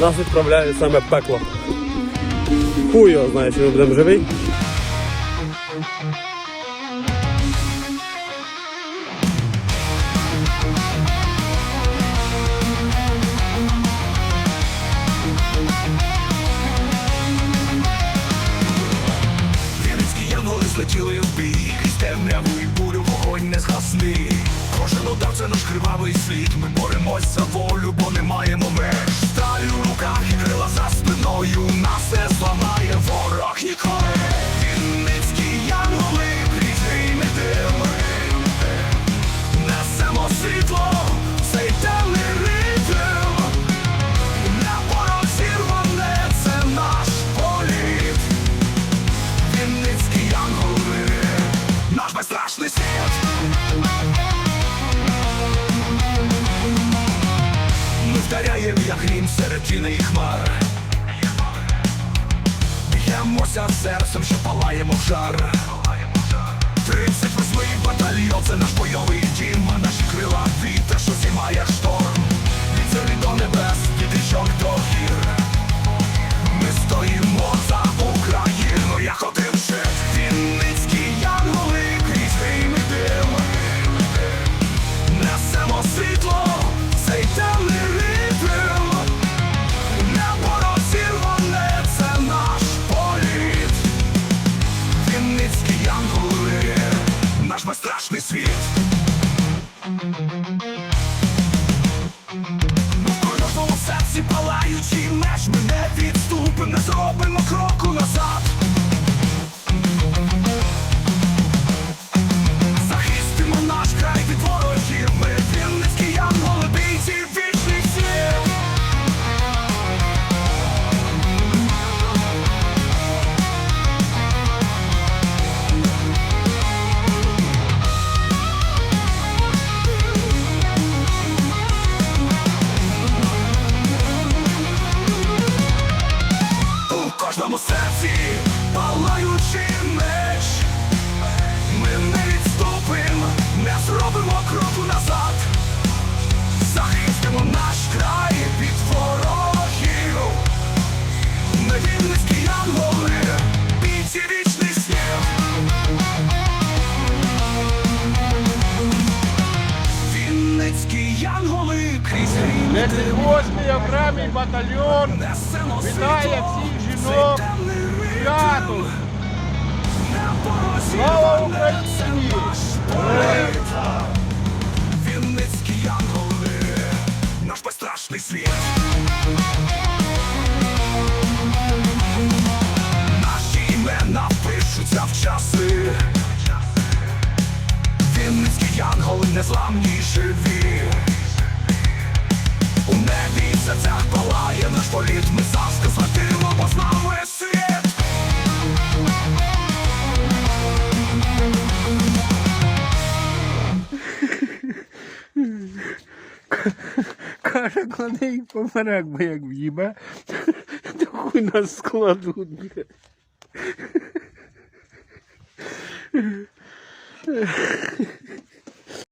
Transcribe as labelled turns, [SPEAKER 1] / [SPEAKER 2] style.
[SPEAKER 1] нас відправляють саме пекло. Хуй його знає, чи ми будемо живий.
[SPEAKER 2] Бурю вогонь не згасний Кожен удар це наш кривавий слід Ми боремось за волю, Б'ємося серцем, що палаємо в жар. 38-й батальйон, це наш бойовий наш безстрашний світ кожному серці палаючий меч. Ми не відступимо, не зробимо кроку назад. Захистимо наш край від ворогів. Ми вінницькі янголи, бійці вічних снів Вінницькі янголи крізь грім.
[SPEAKER 3] 38-й окремий батальйон Вітає всіх
[SPEAKER 2] ритм.
[SPEAKER 3] святом. Слава Україні!
[SPEAKER 2] Вінницькі янголи, наш безстрашний світ. Наші імена пишуться в часи. Вінницькі янголи незламні живі. У небі серцях палає наш політ. Ми завжди
[SPEAKER 3] Каже, клади їх поперек, бо як в'їбе, то хуй нас складуть.